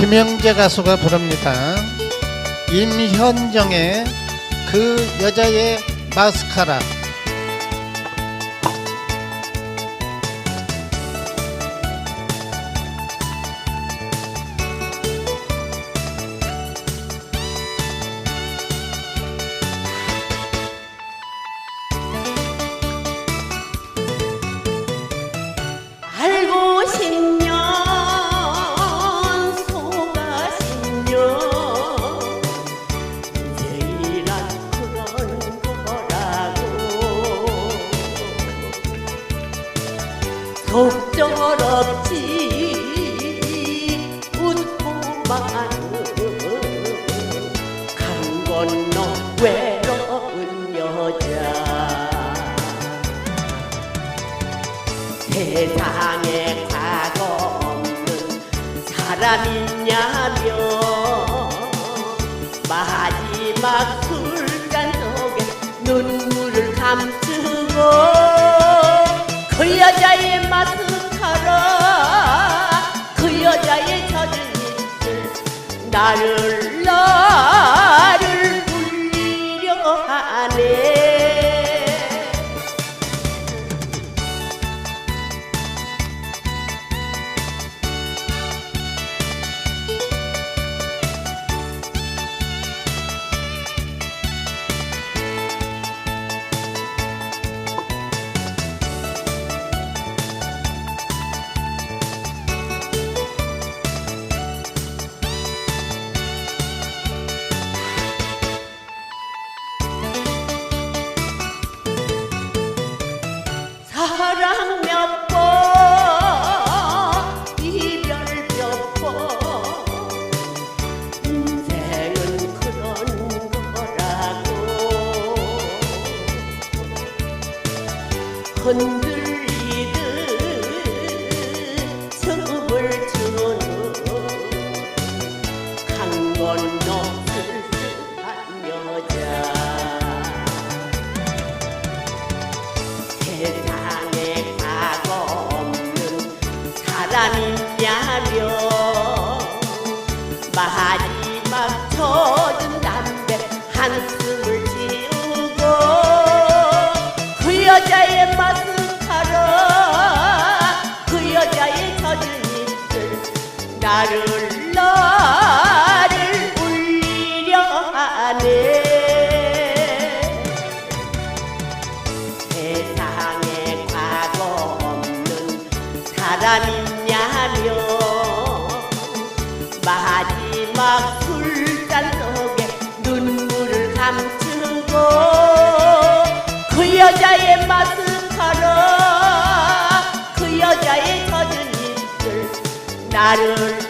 김영재 가수가 부릅니다. 임현정의 그 여자의 마스카라. 속절없지. 웃고만 강 건너 외로운 여자. 세상에 과거 없는 사람이냐며 마지막 마스카라. 그 여자의 입술 나를 나를 흔들리듯 춤을 추는 강 건너 쓸쓸한 여자. 세상에 과거 없는 사람이냐며 마지막 젖은 담배 한 여자의 마스카라 그 여자의 젖은 입술 나를 나를 울리려 하네. 세상에 과거 없는 사람이냐며 마지막 술잔 속에 눈물을 감추고 그 여자의 마스카라. 그 여자의 젖은 입술 나를 나